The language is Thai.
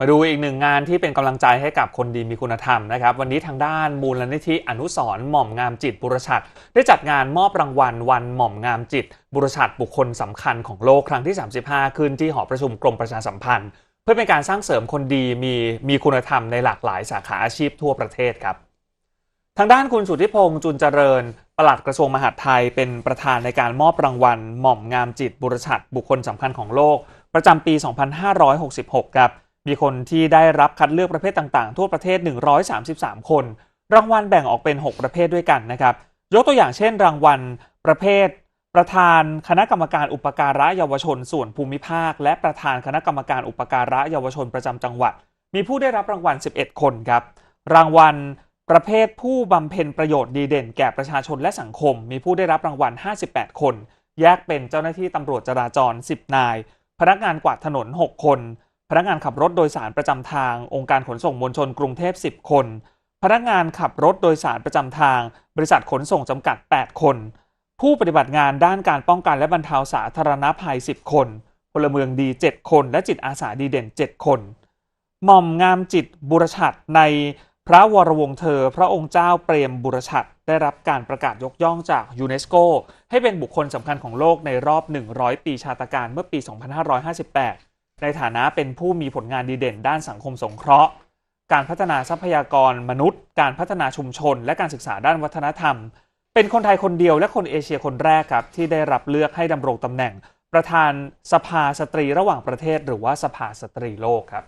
มาดูอีกหนึ่งงานที่เป็นกำลังใจให้กับคนดีมีคุณธรรมนะครับ วันนี้ทางด้านมูลนิธิอนุสรณ์หม่อมงามจิตบุรชัดได้จัดงานมอบรางวัลวันหม่อมงามจิต บุรชัดบุคคลสำคัญของโลกครั้งที่ 35 ขึ้นที่หอประชุมกรมประชาสัมพันธ์ เพื่อเป็นการสร้างเสริมคนดีมีมีคุณธรรมในหลากหลายสาขาอาชีพทั่วประเทศครับ ทางด้านคุณสุทธิพงษ์จุนเจริญปลัดกระทรวงมหาดไทยเป็นประธานในการมอบรางวัลหม่อมงามจิตบุรชัดบุคคลสำคัญของโลก ประจำปี 2566 ครับ มีคนที่ได้รับคัดเลือกประเภทต่างๆ ทั่วประเทศ 133 คน รางวัลแบ่งออกเป็น 6 ประเภทด้วยกันนะครับ ยกตัวอย่างเช่น รางวัลประเภท ประธานคณะกรรมการอุปการะเยาวชน ส่วนภูมิภาค และประธานคณะกรรมการอุปการะเยาวชนประจำจังหวัด มีผู้ได้รับรางวัล 11 คนครับ รางวัลประเภทผู้บำเพ็ญประโยชน์ดีเด่นแก่ประชาชนและสังคม มีผู้ได้รับรางวัล 58 คน แยกเป็นเจ้าหน้าที่ตำรวจจราจร 10 นาย พนักงานกวาดถนน 6 คน พนักงานขับรถโดยสารประจำทาง องค์การขนส่งมวลชนกรุงเทพ 10 คน พนักงานขับรถโดยสารประจำทาง บริษัทขนส่งจำกัด 8 คน ผู้ปฏิบัติงานด้านการป้องกันและบรรเทาสาธารณภัย 10 คนพลเมืองดี 7 คน และจิตอาสาดีเด่น 7 คน หม่อมงามจิตบุรชัดในพระวรวงเธอ พระองค์เจ้าเปรมบุรชัดได้รับการประกาศยกย่องจากยูเนสโกให้เป็นบุคคลสำคัญของโลกในรอบ 100 ปีชาตการเมื่อปี 2558 ในฐานะเป็นผู้มีผลงานดีเด่นด้านสังคมสงเคราะห์ การพัฒนาทรัพยากรมนุษย์ การพัฒนาชุมชน และการศึกษาด้านวัฒนธรรม เป็นคนไทยคนเดียวและคนเอเชียคนแรกครับที่ได้รับเลือกให้ดำรงตำแหน่ง ประธานสภาสตรีระหว่างประเทศ หรือว่าสภาสตรีโลกครับ